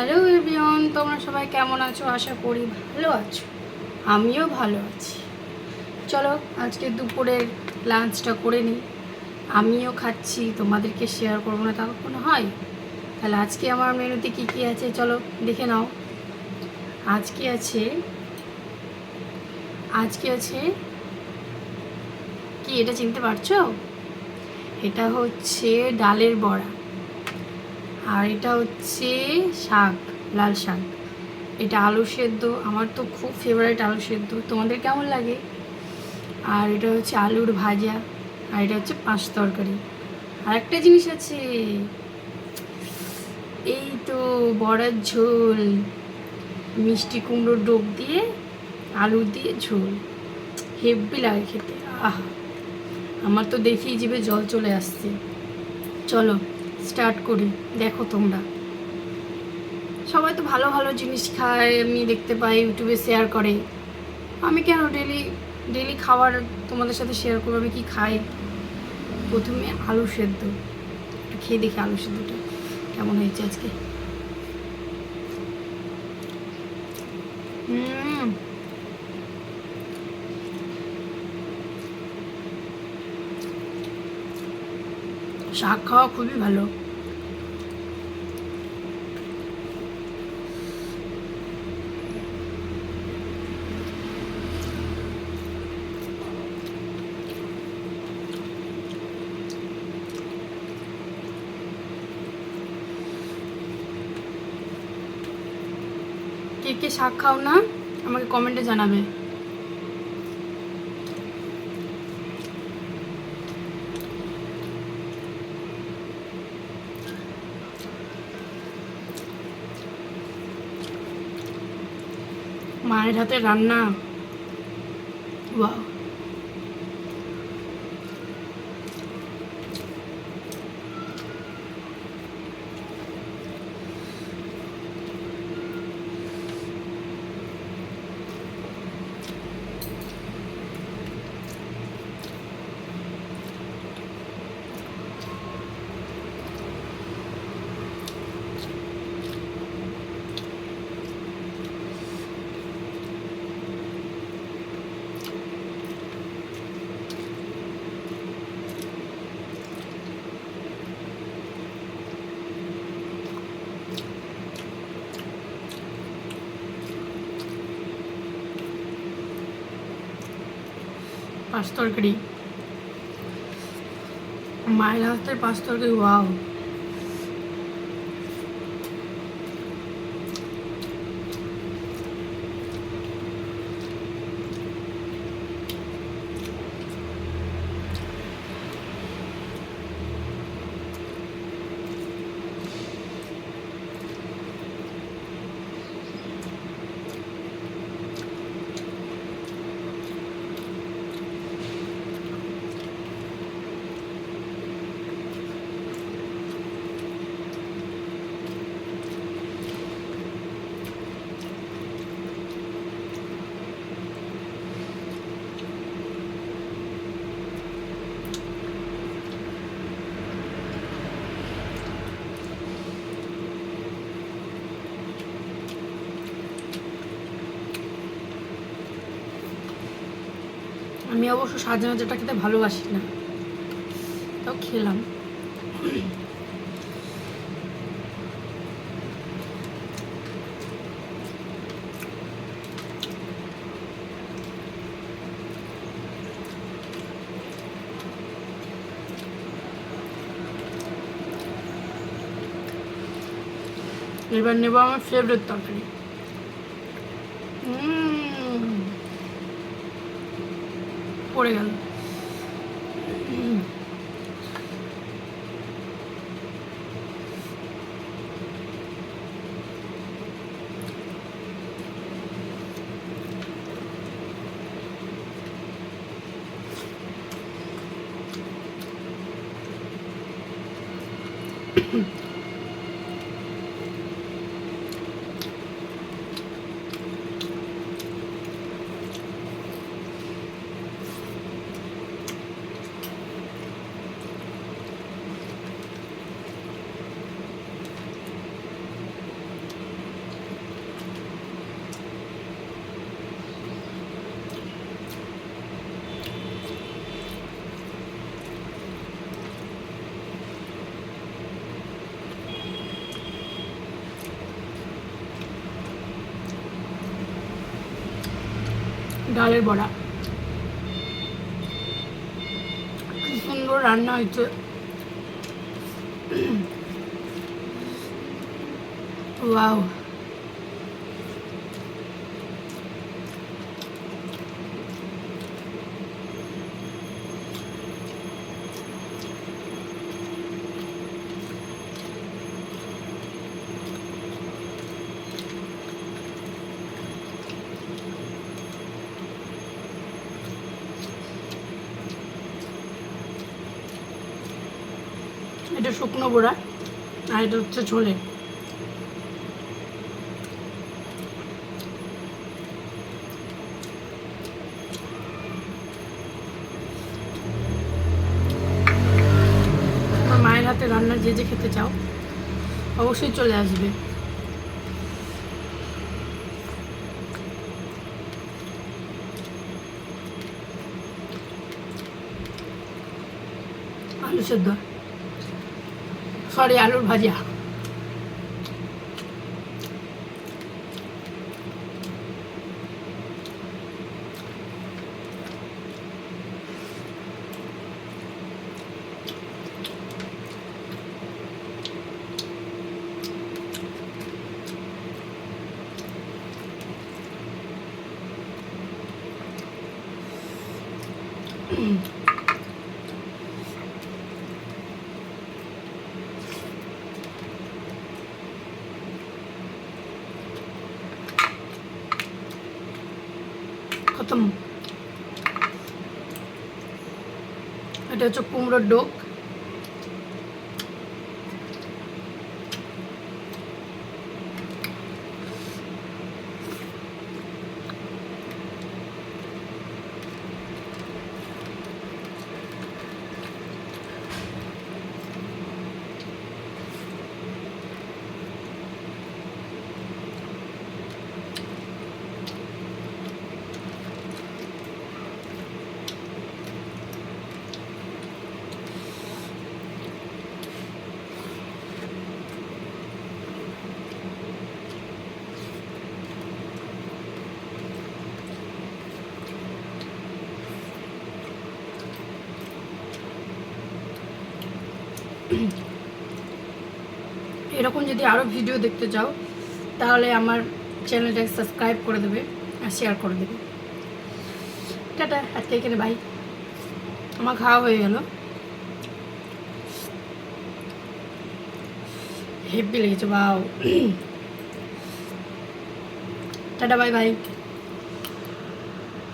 Hello everyone, তোমরা সবাই কেমন আছো? আশা করি ভালো আছো। আমিও ভালো আছি। চলো, আজকে দুপুরের লাঞ্চটা করে নিই। আমিও খাচ্ছি, তোমাদেরকে শেয়ার করব না তা কখনো হয়? তাহলে আজকে আমার মেনুতে কী কী আছে? চলো, দেখে নাও। আজকে আছে আজকে আছে, কি এটা চিনতে পারছ? এটা হচ্ছে ডালের বড়া। আর এটা হচ্ছে শাক, লাল শাক। এটা আলু সেদ্ধ, আমার তো খুব ফেভারিট আলু সেদ্ধ। তোমাদের কেমন লাগে? আর এটা হচ্ছে আলুর ভাজা, আর এটা হচ্ছে পাঁচ তরকারি। আর একটা জিনিস আছে, এই তো বড়ার ঝোল, মিষ্টি কুমড়োর ডোক দিয়ে, আলু দিয়ে ঝোল। হেব্বি লাগে খেতে, আহা! আমার তো দেখেই জিভে জল চলে আসছে। চলো। স্টার্ট করি। দেখো তোমরা। সবাই তো ভালো ভালো জিনিস খায় আমি দেখতে পাই ইউটিউবে শেয়ার করে। আমি কেন ডেলি ডেলি খাবার তোমাদের সাথে শেয়ার করব? আমি কি খাই? প্রথমে আলু সেদ্ধ। খেয়ে দেখি আলু সেদ্ধটা কেমন হয়েছে আজকে। শাক খাওয়া খুবই ভালো। কে শাক খাও না আমাকে কমেন্টে জানাবে। মায়ের হাতে রান্না। ওয়াও। পাঁচ তরকারি। মায়ের হাতের পাঁচ তরকারি ওয়াও আমি অবশ্য সাজানো যেটা খেতে ভালোবাসি না। তাও খেলাম। এবার নেব আমার ফেভারিট তরকারি। পড়ে গেল Mm-hmm. ডালের বড়া। সুন্দর রান্না হয়েছে। ওয়াও। এটা শুকনো বড়া আর এটা হচ্ছে ছোলে মায়ের হাতে রান্না যে যে খেতে চাও, অবশ্যই চলে আসবে। আলু সেদ্ধ। সরি আলুর ভাজা খতম। এটা হচ্ছে কুমড়োর ডোক এরকম যদি আরও ভিডিও দেখতে চাও, তাহলে আমার চ্যানেলটাকে সাবস্ক্রাইব করে দেবে আর শেয়ার করে দেবে। টাটা, আজকে এখানে বাই আমার খাওয়া হয়ে গেল। হেভি লেগেছে বাও টাটা বাই বাই